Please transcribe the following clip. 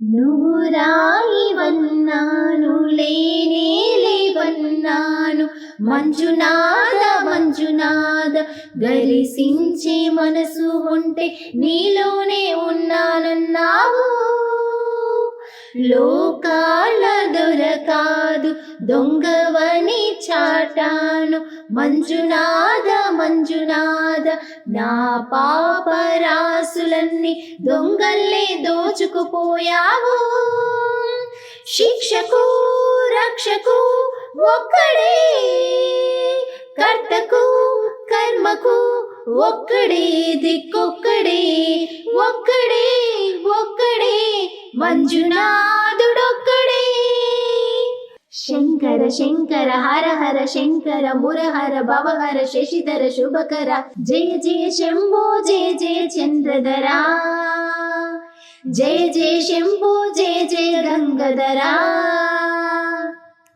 నువ్వు రాయివన్నాను లేనే లేవన్నాను మంజునాథ మంజునాథ గరిసించే మనసు ఉంటే నీలోనే ఉన్నానన్నావు. లోకాల దొంగవని చాటాను. మంజునాథ మంజునాథ నా పాపరాసులన్నీ దొంగల్లే దోచుకుపోయావు. శిక్షకు రక్షకు ఒక్కడే కర్తకు కర్మకు ఒక్కడే దిక్కొక్కడే ఒక్కడే ఒక్కడే మంజునాథుడొక్క ಶಂಕರ ಶಂಕರ, ಹರ ಹರ, ಶಂಕರ, ಮುರಹರ, ಭವಹರ, ಶಶಿಧರ, ಶುಭಕರ, ಜಯ ಜಯ ಶಂಭೋ, ಜಯ ಜಯ ಚಂದ್ರಧರ, ಜಯ ಜಯ ಶಂಭೋ, ಜಯ ಜಯ ಗಂಗಧರ.